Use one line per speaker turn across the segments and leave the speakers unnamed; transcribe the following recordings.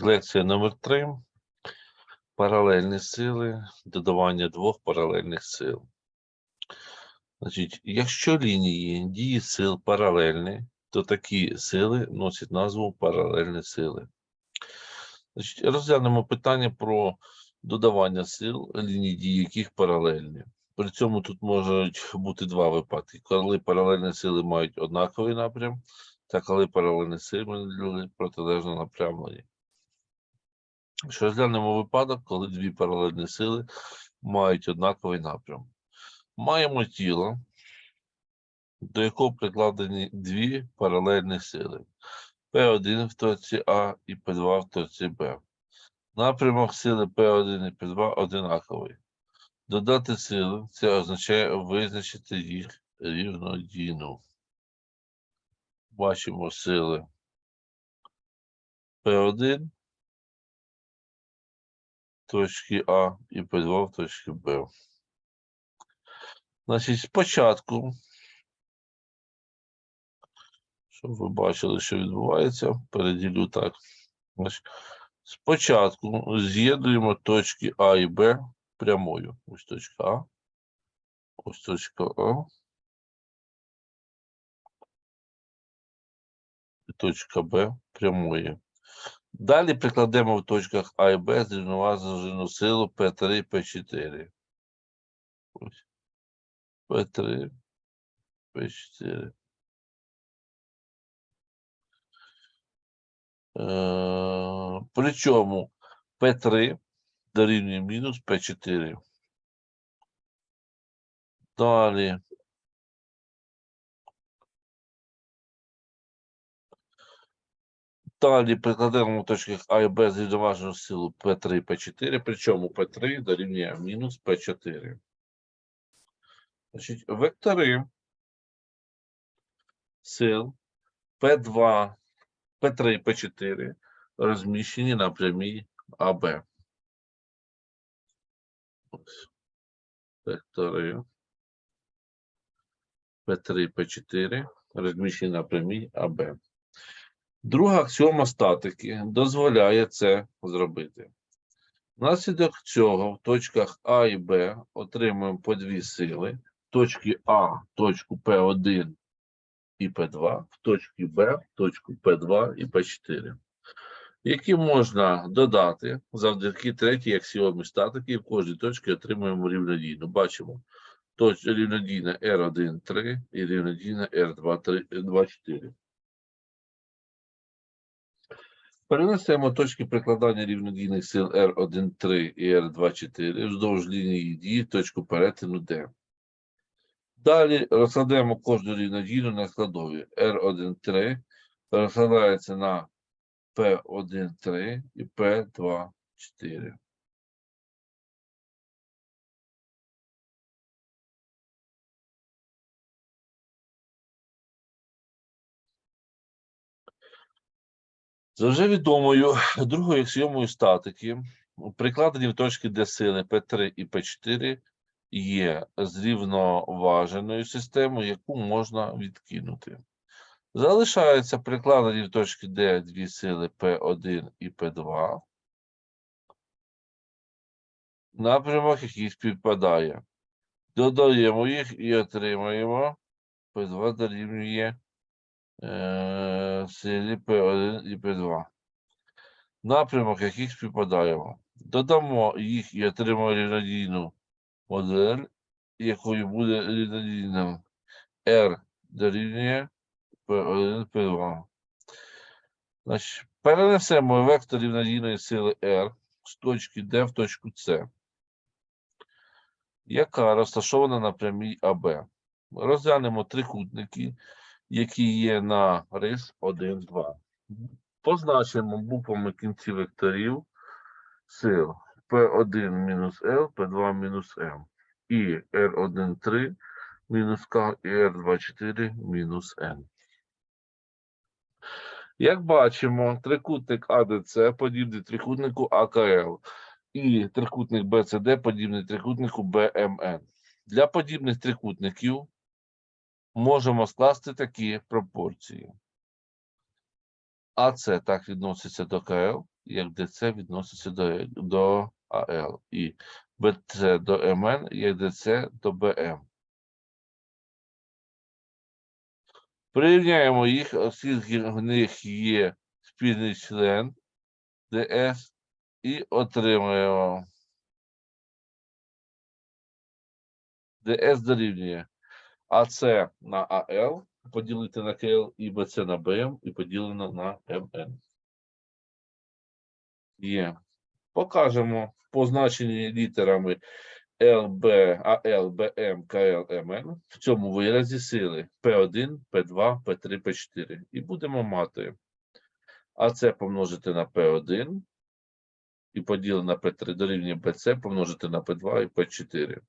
Лекція номер 3. Паралельні сили, додавання двох паралельних сил. Значить, якщо лінії дії сил паралельні, то такі сили носять назву паралельні сили. Значить, розглянемо питання про додавання сил, лінії дії яких паралельні. При цьому тут можуть бути два випадки: коли паралельні сили мають однаковий напрям, та коли паралельні сили протилежно напрямлені. Що розглянемо випадок, коли дві паралельні сили мають однаковий напрям. Маємо тіло, до якого прикладені дві паралельні сили. P1 в точці А і P2 в точці Б. Напрямок сили P1 і P2 одинаковий. Додати сили це означає визначити їх рівнодійну. Бачимо сили P1 точки А і P2 в точці Б. Значить, спочатку, щоб ви бачили, що відбувається, переділю так. Значить, спочатку з'єднуємо точки А і Б прямою. Ось точка А. Ось точка А. І точка Б прямої. Далі прикладемо в точках А і Б зрівноважену силу П3 П4. Ось. П3 П4. Е, причому П3 дорівнює мінус П4. Далі. Далі прикладемо в точках А і Б зрівноважену силу П3 П4, причому П3 дорівнює мінус П4. Значить, вектори сил П2, П3, П4 розміщені на прямій АБ. Вектори П3, П4 розміщені на прямій АБ. Друга аксіома статики дозволяє це зробити. Внаслідок цього в точках А і Б отримуємо по дві сили. В точці А точку П1 і П2, в точці Б точку П2 і П4, які можна додати завдяки третій аксіомі статики, і в кожній точці отримуємо рівнодійну. Бачимо рівнодійна R1, 3 і рівнодійна R2, 3, 2, 4. Перенесемо точки прикладання рівнодійних сил R1,3 і R2,4 вздовж лінії дії в точку перетину D. Далі розкладаємо кожну рівнодійну на складові. R1,3 розкладається на P1,3 і P2,4. За вже відомою другою аксіомою статики, прикладені в точки, де сили P3 і P4 є зрівноваженою системою, яку можна відкинути. Залишаються прикладені в точки, де дві сили P1 і P2, напрямок, який співпадає. Додаємо їх і отримаємо P2 дорівнює е, силі P1 і P2. Напрямок, яких співпадаємо. Додамо їх і отримаємо рівнодійну модель, якою буде рівнодійна R дорівнює P1, P2. Значить, перенесемо вектор рівнодійної сили R з точки D в точку C, яка розташована на прямій АБ. Розглянемо трикутники, які є на рис 1, 2. Позначимо буквами кінці векторів сил P1 мінус L, P2 мінус M і R1, 3 мінус К і R2, мінус N. Як бачимо, трикутник АДЦ подібний трикутнику АКЛ і трикутник БЦД подібний трикутнику БМН. Для подібних трикутників можемо скласти такі пропорції. АЦ так відноситься до КЛ, як ДЦ відноситься до, до АЛ, і БЦ до МН, як ДЦ до БМ. Порівняємо їх, оскільки в них є спільний член ДС, і отримуємо. ДС дорівнює АЦ на АЛ, поділити на КЛ, і БЦ на БМ, і поділено на МН. Є. Покажемо позначені літерами ЛБ, АЛ, БМ, КЛ, МН в цьому виразі сили P1, P2, P3, P4. І будемо мати АЦ помножити на P1 і поділити на P3 дорівнює BC помножити на P2 і P4.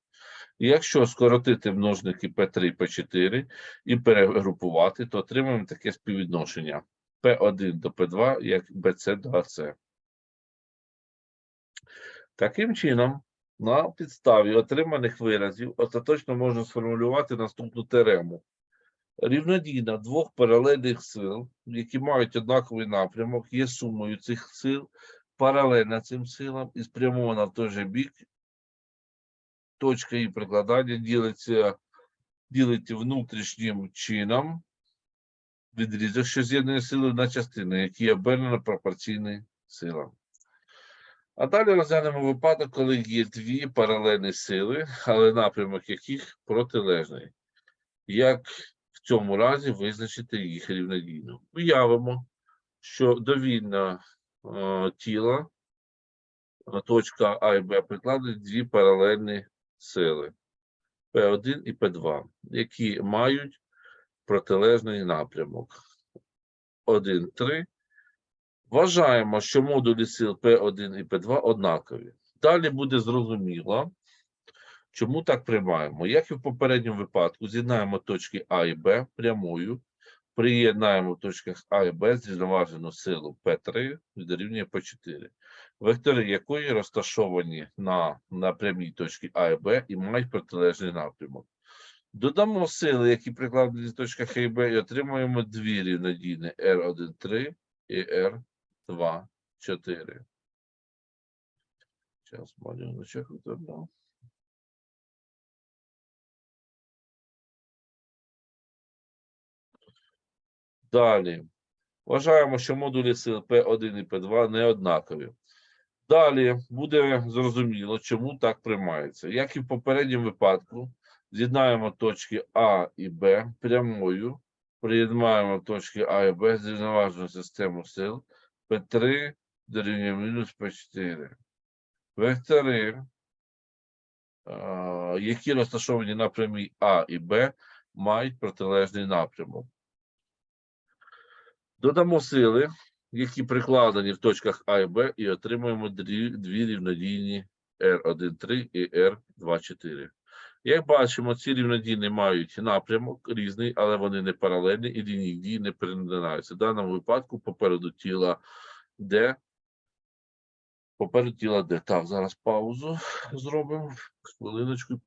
Якщо скоротити множники P3 і P4 і перегрупувати, то отримаємо таке співвідношення P1 до P2 як BC до AC. Таким чином, на підставі отриманих виразів остаточно можна сформулювати наступну теорему. Рівнодійна двох паралельних сил, які мають однаковий напрямок, є сумою цих сил, паралельна цим силам і спрямована в той же бік. Точка її прикладання ділиться, ділиться внутрішнім чином відрізок, що з'єднує сили на частини, які обернено пропорційні силам. А далі розглянемо випадок, коли є дві паралельні сили, але напрямок яких протилежний. Як в цьому разі визначити їх рівнодійно? Уявимо, що довільно е, тіла, точка А і Б прикладуть дві паралельні сили P1 і P2, які мають протилежний напрямок. 1, 3. Вважаємо, що модулі сил P1 і P2 однакові. Далі буде зрозуміло, чому так приймаємо. Як і в попередньому випадку, з'єднаємо точки А і Б прямою, приєднаємо в точках А і Б зрівноважену силу P3 дорівнює P4, вектори якої розташовані на, прямій точці А і Б і мають протилежний напрямок. Додамо сили, які прикладені в точках А і Б, і отримаємо дві рівнодійні R1,3 і R2, 4. Зараз малюночок виставляв. Далі. Вважаємо, що модулі сил P1 і P2 не однакові. Далі буде зрозуміло, чому так приймається. Як і в попередньому випадку, з'єднаємо точки А і Б прямою, приєднаємо точки А і Б з систему сил P3 дорівнює мінус P4. Вектори, які розташовані на прямій А і Б, мають протилежний напрямок. Додамо сили, які прикладені в точках А і Б, і отримуємо дві, рівнодійні R1,3 і R2,4. Як бачимо, ці рівнодійні мають напрямок різний, але вони не паралельні і лінії дії не перетинаються. В даному випадку попереду тіла Д. Попереду тіла Д. Так, зараз паузу зробимо. Хвилиночку.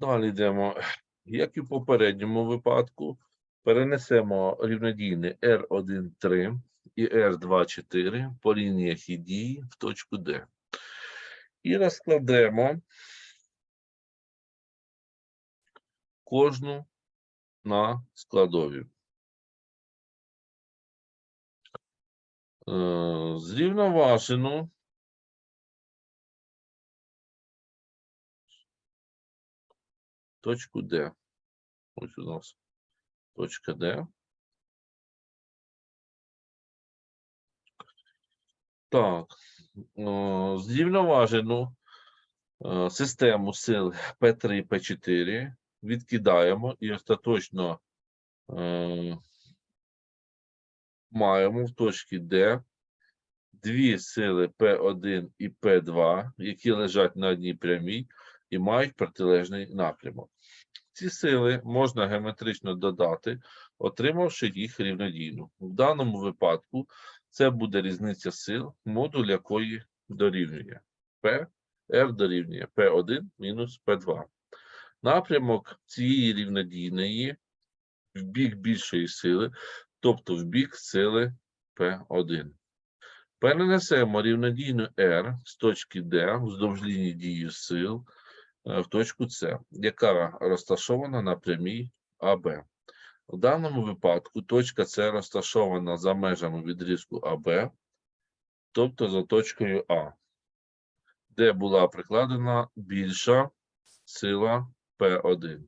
Далі йдемо. Як і в попередньому випадку, перенесемо рівнодійне R1,3 і R2,4 по лініях і дії в точку D. І розкладемо кожну на складові. Е, Зрівноважену точку D. Ось у нас точка D. Так, е, зрівноважену е, систему сил P3 P4 відкидаємо і остаточно е, маємо в точці D дві сили P1 і P2, які лежать на одній прямій і мають протилежний напрямок. Ці сили можна геометрично додати, отримавши їх рівнодійно. В даному випадку це буде різниця сил, модуль якої дорівнює P, R дорівнює P1 мінус P2. Напрямок цієї рівнодійної в бік більшої сили, тобто в бік сили P1. Перенесемо рівнодійну R з точки D вздовж лінії дії сил в точку С, яка розташована на прямій АБ. В даному випадку точка С розташована за межами відрізку АБ, тобто за точкою А, де була прикладена більша сила P1.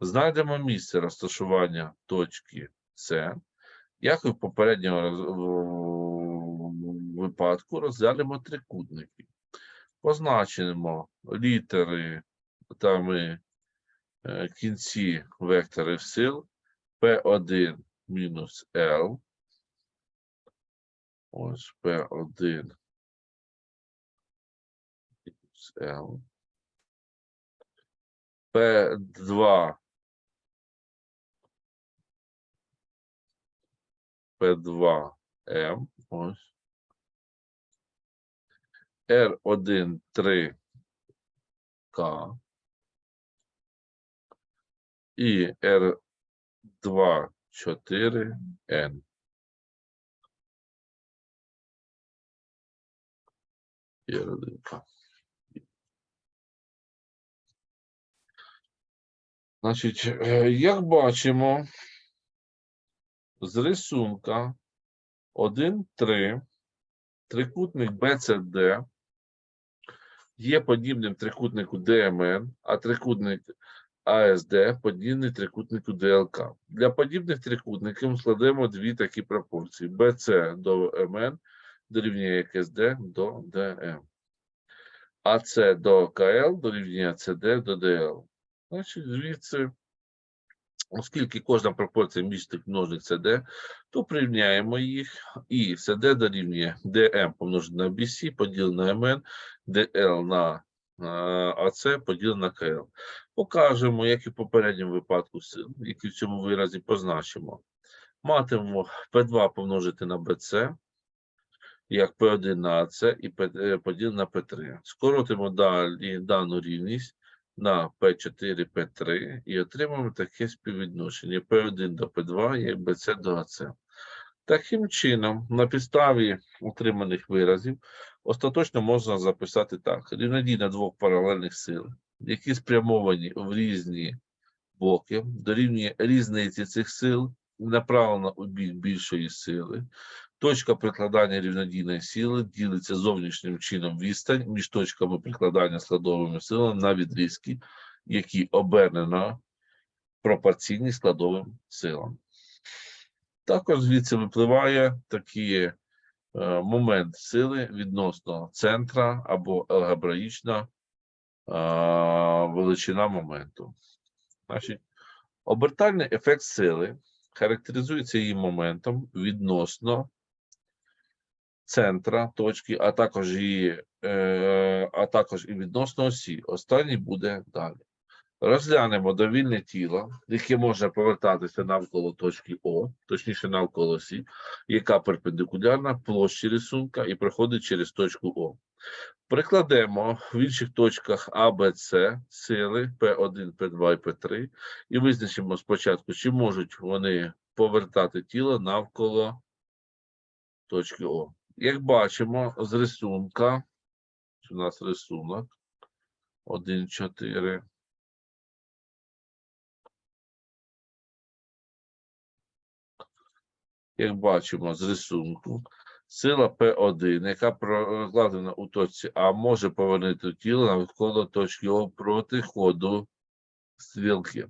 Знайдемо місце розташування точки С, як і в попередньому випадку розглянемо трикутники. Позначимо літери та ми е, кінці векторів сил P1 мінус L. Ось P1 мінус L. P2 P2 M. Ось. R1 3 К. І R2 4 N. R1 К. Значить, е, як бачимо, з рисунка 1-3 трикутник BCD є подібним трикутнику ДМН, а трикутник АСД подібний трикутнику ДЛК. Для подібних трикутників складемо дві такі пропорції. БЦ до МН дорівнює КСД до ДМ. АЦ до КЛ дорівнює СД до ДЛ. Значить, звідси, оскільки кожна пропорція містить множник CD, то прирівняємо їх, і CD дорівнює DM помножити на BC, поділене на MN, DL на е, AC, поділене на КЛ. Покажемо, як і в попередньому випадку які в цьому виразі позначимо. Матимемо P2 помножити на BC, як P1 на AC і е, поділене на P3. Скоротимо далі дану рівність на P4, P3 і отримаємо таке співвідношення P1 до P2 і BC до AC. Таким чином, на підставі отриманих виразів, остаточно можна записати так: рівнодійна двох паралельних сил, які спрямовані в різні боки, дорівнює різниці цих сил, направлена у більшої сили. Точка прикладання рівнодійної сили ділиться зовнішнім чином відстань між точками прикладання складовими силами на відрізки, які обернено пропорційні складовим силам. Також звідси випливає такий е, момент сили відносно центра або алгебраїчна е, величина моменту. Значить, обертальний ефект сили характеризується її моментом відносно центра точки, а також її, е, а також і відносно осі. Останній буде далі. Розглянемо довільне тіло, яке може повертатися навколо точки О, точніше навколо осі, яка перпендикулярна площі рисунка і проходить через точку О. Прикладемо в інших точках А, Б, С сили П1, П2 і П3 і визначимо спочатку, чи можуть вони повертати тіло навколо точки О. Як бачимо з рисунка, у нас рисунок 1, 4. Як бачимо з рисунку, сила П1, яка прокладена у точці А, може повернути тіло навколо точки О проти ходу стрілки.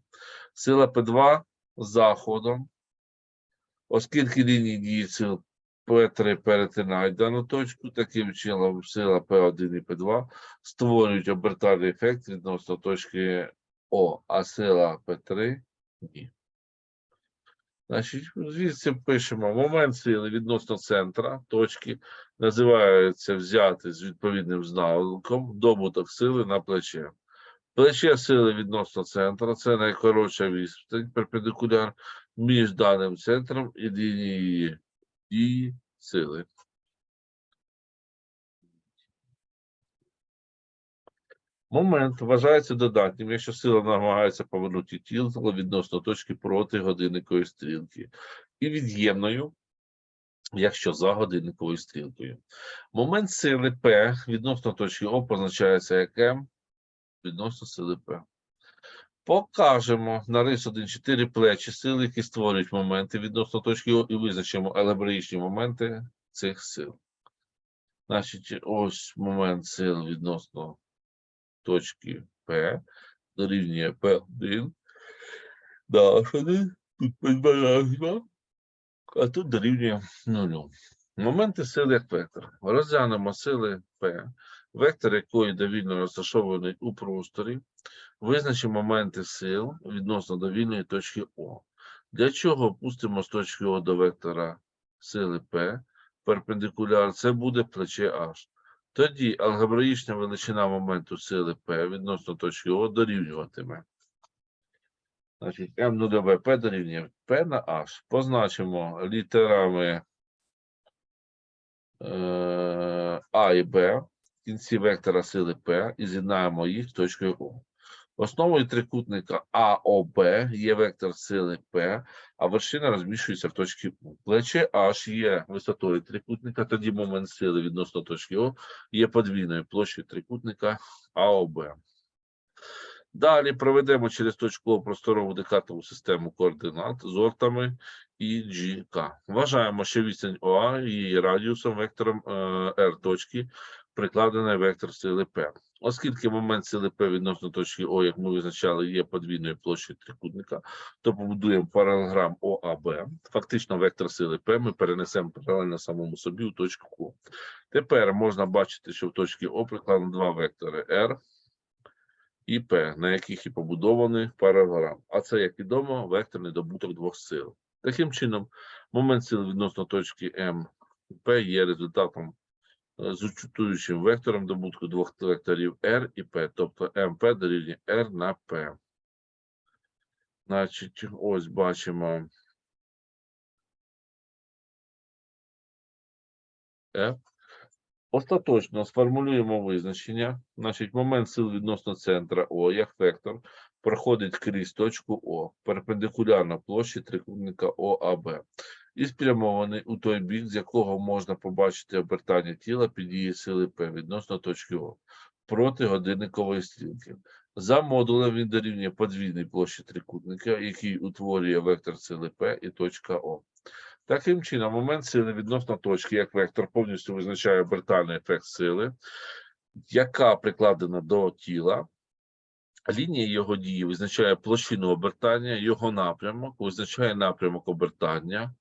Сила П2 за ходом, оскільки лінії дії сил П3 перетинають дану точку, таким чином сила П1 і П2 створюють обертальний ефект відносно точки О, а сила П3 ні. Значить, звідси пишемо момент сили відносно центра точки, називається взяти з відповідним знаком добуток сили на плече. Плече сили відносно центра це найкоротша відстань перпендикуляр між даним центром і лінією дії сили. Момент вважається додатнім, якщо сила намагається повернути тіло відносно точки проти годинникової стрілки, і від'ємною, якщо за годинниковою стрілкою. Момент сили P відносно точки О позначається як М відносно сили P. Покажемо на рис 1.4 плечі сили, які створюють моменти відносно точки О, і визначимо алгебраїчні моменти цих сил. Значить, ось момент сил відносно точки P дорівнює P1. Далі, тут підбережно, а тут дорівнює 0. Моменти сили як вектор. Розглянемо сили P, вектор якої довільно розташований у просторі. Визначимо моменти сил відносно довільної точки О. Для чого пустимо з точки О до вектора сили P перпендикуляр, це буде плече H. Тоді алгебраїчна величина моменту сили P відносно точки О дорівнюватиме. Значить, М0ВП дорівнює P на H. Позначимо літерами е, А і Б кінці вектора сили P і з'єднаємо їх з точкою О. Основою трикутника АОБ є вектор сили P, а вершина розміщується в точці У. Плече H є висотою трикутника, тоді момент сили відносно точки О є подвійною площею трикутника АОБ. Далі проведемо через точку О просторову декатову систему координат з ортами і GK. Вважаємо, що відстань ОА її радіусом вектором е, R точки прикладений вектор сили P. Оскільки момент сили P відносно точки О, як ми визначали, є подвійною площею трикутника, то побудуємо паралелограм ОАБ. Фактично, вектор сили P ми перенесемо паралельно самому собі у точку О. Тепер можна бачити, що в точці О прикладено два вектори R і P, на яких і побудований паралелограм. А це, як відомо, векторний добуток двох сил. Таким чином, момент сил відносно точки М P є результатом з учитуючим вектором добутку двох векторів R і P, тобто МП дорівнює R на P. Значить, ось бачимо F. Остаточно сформулюємо визначення. Значить, момент сил відносно центра О, як вектор, проходить крізь точку О, перпендикулярно площі трикутника ОАБ і спрямований у той бік, з якого можна побачити обертання тіла під дією сили П відносно точки О проти годинникової стрілки. За модулем він дорівнює подвійній площі трикутника, який утворює вектор сили П і точка О. Таким чином, момент сили відносно точки, як вектор, повністю визначає обертальний ефект сили, яка прикладена до тіла. Лінія його дії визначає площину обертання, його напрямок, визначає напрямок обертання,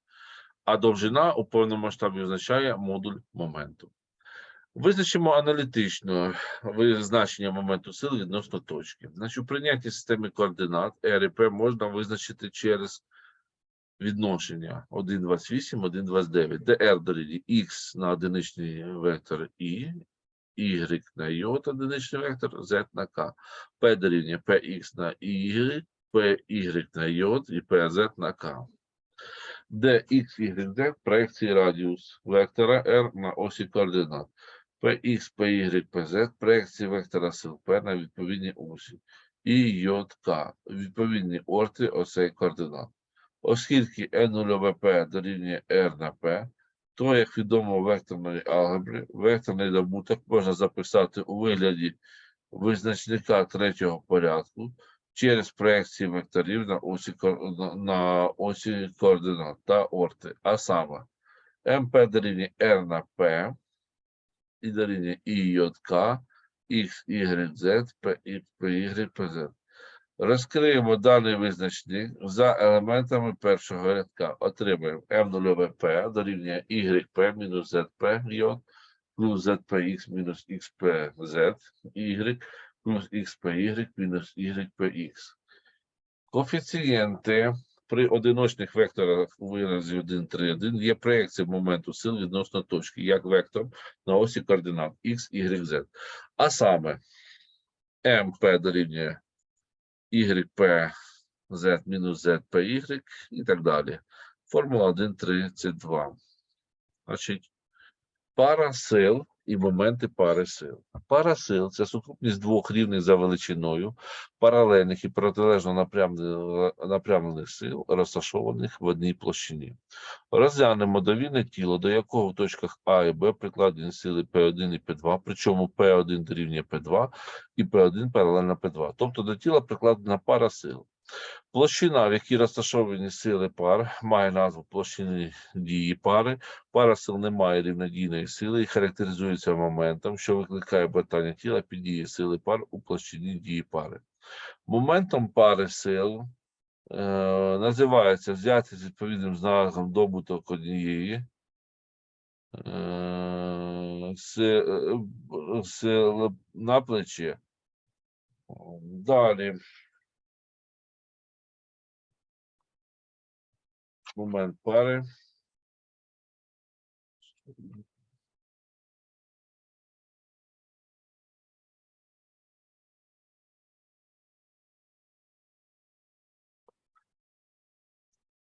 а довжина у певному масштабі визначає модуль моменту. Визначимо аналітично визначення моменту сили відносно точки. Значить, у прийнятті системи координат P можна визначити через відношення 1,28, 1,29, де R дорівнює X на одиничний вектор І, y на j одиничний вектор, z на k. P дорівнює px на y, py на j і pz на k. Де x, y, z проекції радіус вектора r на осі координат. Px, py, pz проекції вектора сил P на відповідній осі. І JK відповідні орти осей координат. Оскільки N0P дорівнює R на P, то, як відомо векторної алгебри, векторний добуток можна записати у вигляді визначника третього порядку через проекції векторів на осі, на- осі координат та орти. А саме МП дорівнює R на P і дорівнює IJK, X, Y, Z, P, Y, P, PZ. Розкриємо даний визначник за елементами першого рядка. Отримаємо M0P дорівнює YP мінус ZP плюс ZPX мінус XPZ Y плюс XPY мінус YPX. Коефіцієнти при одиночних векторах у виразі 1, 3, 1 є проекція моменту сил відносно точки, як вектор на осі координат X, Y, Z. А саме МП дорівнює YP Z мінус ZPY і так далі. Формула 1.32. Значить, пара сил і моменти пари сил. Пара сил це сукупність двох рівних за величиною, паралельних і протилежно напрямлених, сил, розташованих в одній площині. Розглянемо довільне тіло, до якого в точках А і Б прикладені сили P1 і P2, причому P1 дорівнює P2 і P1 паралельно P2. Тобто до тіла прикладена пара сил. Площина, в якій розташовані сили пар, має назву площини дії пари. Пара сил не має рівнодійної сили і характеризується моментом, що викликає обертання тіла під дією сили пар у площині дії пари. Моментом пари сил е, називається взяти з відповідним знаком добуток однієї е, си- е, на плече. Далі. Момент пари.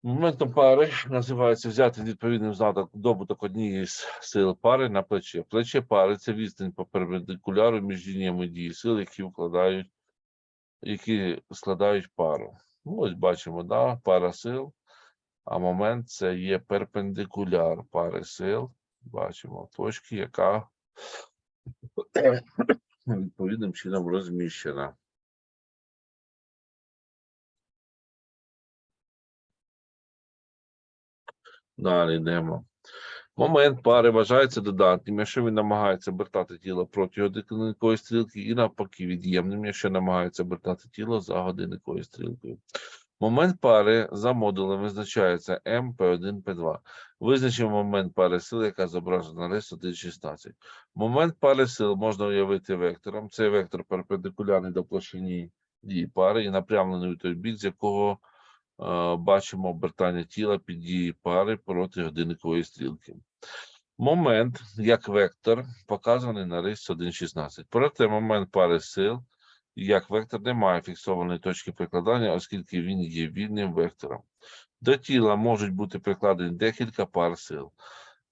Моментом пари називається взяти відповідним знаком добуток однієї з сил пари на плече. Плече пари це відстань по перпендикуляру між лініями дії сил, які вкладають, які складають пару. Ну, ось бачимо, да, пара сил, а момент це є перпендикуляр пари сил. Бачимо точки, яка відповідним чином розміщена. Далі йдемо. Момент пари вважається додатнім, якщо він намагається обертати тіло проти годинникової стрілки, і навпаки від'ємним, якщо намагається обертати тіло за годинниковою стрілкою. Момент пари за модулем визначається М, P1, P2. Визначимо момент пари сил, яка зображена на рисі 1.16. Момент пари сил можна уявити вектором. Цей вектор перпендикулярний до площині дії пари і напрямлений у той бік, з якого е, бачимо обертання тіла під дії пари проти годинникової стрілки. Момент як вектор показаний на рисі 1.16. Проте момент пари сил як вектор не має фіксованої точки прикладання, оскільки він є вільним вектором. До тіла можуть бути прикладені декілька пар сил.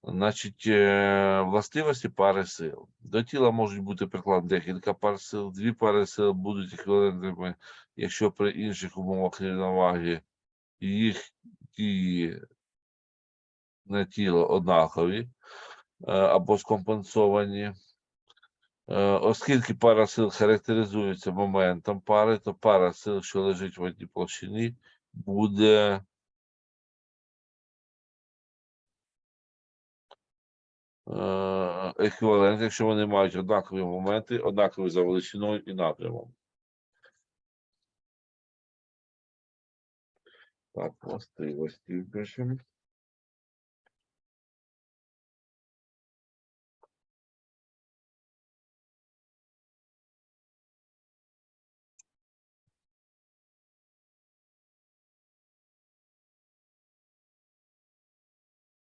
Значить, е, властивості пари сил. До тіла можуть бути прикладені декілька пар сил. Дві пари сил будуть еквівалентними, якщо при інших умовах рівноваги їх дії на тіло однакові е, або скомпенсовані. Е, Оскільки пара сил характеризується моментом пари, то пара сил, що лежить в одній площині, буде е, еквівалент, якщо вони мають однакові моменти, однакові за величиною і напрямом. Так, властивості пишемо.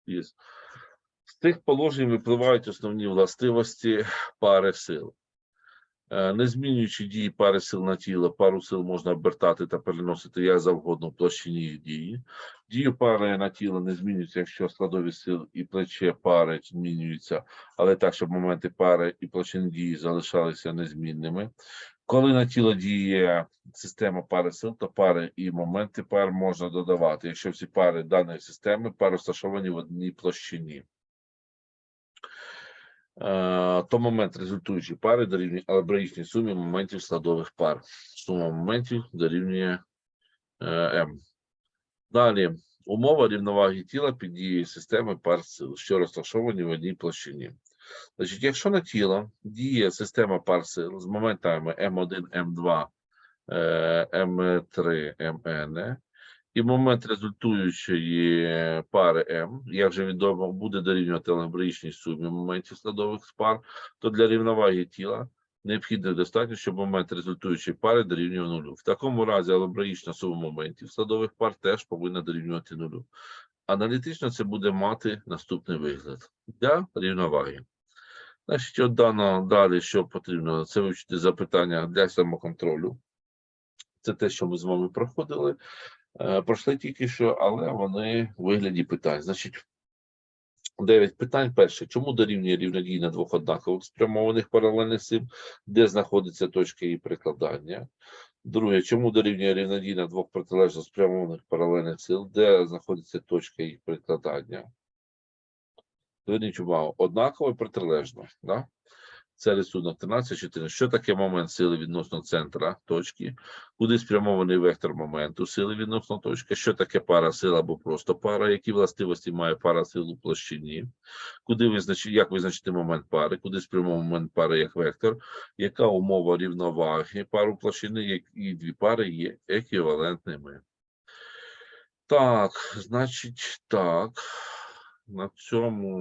Є. З цих положень випливають основні властивості пари сил. Е, Не змінюючи дії пари сил на тіло, пару сил можна обертати та переносити як завгодно в площині їх дії. Дію пари на тіло не змінюється, якщо складові сил і плече пари змінюються, але так, щоб моменти пари і площини дії залишалися незмінними. Коли на тіло діє система пари сил, то пари і моменти пар можна додавати, якщо всі пари даної системи пар розташовані в одній площині. Е, то момент результуючої пари дорівнює алгебраїчній сумі моментів складових пар. Сума моментів дорівнює е, m. Далі умова рівноваги тіла під дією системи пар сил, що розташовані в одній площині. Значить, якщо на тіло діє система пар сил з моментами М1, М2, е, М3, МН, і момент результуючої пари М, як вже відомо, буде дорівнювати алгебраїчній сумі моментів складових пар, то для рівноваги тіла необхідно достатньо, щоб момент результуючої пари дорівнював нулю. В такому разі алгебраїчна сума моментів складових пар теж повинна дорівнювати нулю. Аналітично це буде мати наступний вигляд для рівноваги. Значить, от дано далі, що потрібно, це вивчити запитання для самоконтролю. Це те, що ми з вами проходили. Е, Пройшли тільки що, але вони в вигляді питань. Значить, 9 питань. Перше, чому дорівнює рівнодійна двох однакових спрямованих паралельних сил, де знаходиться точка її прикладання? Друге, чому дорівнює рівнодійна двох протилежно спрямованих паралельних сил, де знаходиться точка їх прикладання? Зверніть увагу, однаково і протилежно. Да? Це рисунок 13-14. Що таке момент сили відносно центра точки? Куди спрямований вектор моменту сили відносно точки? Що таке пара сил або просто пара? Які властивості має пара сил у площині? Куди визначити, як визначити момент пари? Куди спрямований момент пари як вектор? Яка умова рівноваги пару площини, які дві пари є еквівалентними? Так, значить, так. На цьому